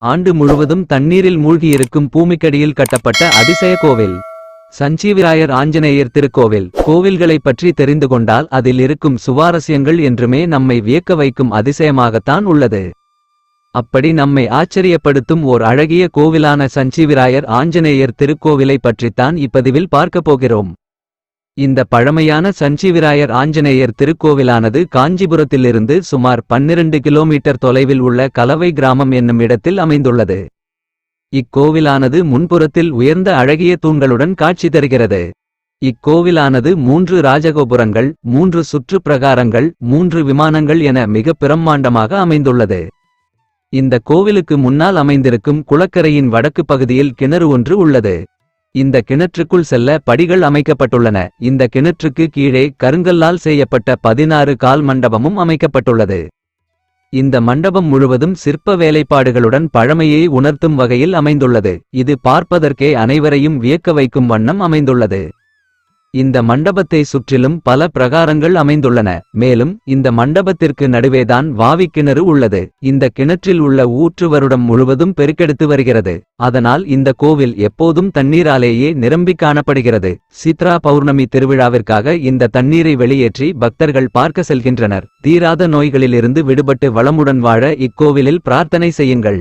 ஆண்டு முழுவதும் தண்ணீரில் மூழ்கியிருக்கும் பூமிக்கடியில் கட்டப்பட்ட அதிசய கோவில். சஞ்சீவிராயர் ஆஞ்சநேயர் திருக்கோவில். கோவில்களைப் பற்றி தெரிந்து கொண்டால் அதில் இருக்கும் சுவாரஸ்யங்கள் என்றுமே நம்மை வியக்க வைக்கும் அதிசயமாகத்தான் உள்ளது. அப்படி நம்மை ஆச்சரியப்படுத்தும் ஓர் அழகிய கோவிலான சஞ்சீவிராயர் ஆஞ்சநேயர் திருக்கோவிலை பற்றித்தான் இப்பதிவில் பார்க்கப் போகிறோம். இந்த பழமையான சஞ்சீவிராயர் ஆஞ்சநேயர் திருக்கோவிலானது காஞ்சிபுரத்திலிருந்து சுமார் 12 கிலோமீட்டர் தொலைவில் உள்ள கலவை கிராமம் என்னும் இடத்தில் அமைந்துள்ளது. இக்கோவிலானது முன்புறத்தில் உயர்ந்த அழகிய தூண்களுடன் காட்சி தருகிறது. இக்கோவிலானது மூன்று ராஜகோபுரங்கள் மூன்று சுற்று பிரகாரங்கள் மூன்று விமானங்கள் என மிக பிரம்மாண்டமாக அமைந்துள்ளது. இந்த கோவிலுக்கு முன்னால் அமைந்திருக்கும் குளக்கரையின் வடக்கு பகுதியில் கிணறு ஒன்று உள்ளது. இந்த கிணற்றுக்குள் செல்ல படிகள் அமைக்கப்பட்டுள்ளன. இந்த கிணற்றுக்கு கீழே கருங்கல்லால் செய்யப்பட்ட பதினாறு கால் மண்டபமும் அமைக்கப்பட்டுள்ளது. இந்த மண்டபம் முழுவதும் சிற்ப வேலைப்பாடுகளுடன் பழமையை உணர்த்தும் வகையில் அமைந்துள்ளது. இது பார்ப்பதற்கே அனைவரையும் வியக்க வைக்கும் வண்ணம் அமைந்துள்ளது. இந்த மண்டபத்தை சுற்றிலும் பல பிரகாரங்கள் அமைந்துள்ளன. மேலும் இந்த மண்டபத்திற்கு நடுவேதான் வாவிக் கிணறு உள்ளது. இந்த கிணற்றில் உள்ள ஊற்று வருடம் முழுவதும் பெருக்கெடுத்து வருகிறது. அதனால் இந்த கோவில் எப்போதும் தண்ணீராலேயே நிரம்பி காணப்படுகிறது. சித்ரா பௌர்ணமி திருவிழாவிற்காக இந்த தண்ணீரை வெளியேற்றி பக்தர்கள் பார்க்க செல்கின்றனர். தீராத நோய்களிலிருந்து விடுபட்டு வளமுடன் வாழ இக்கோவிலில் பிரார்த்தனை செய்யுங்கள்.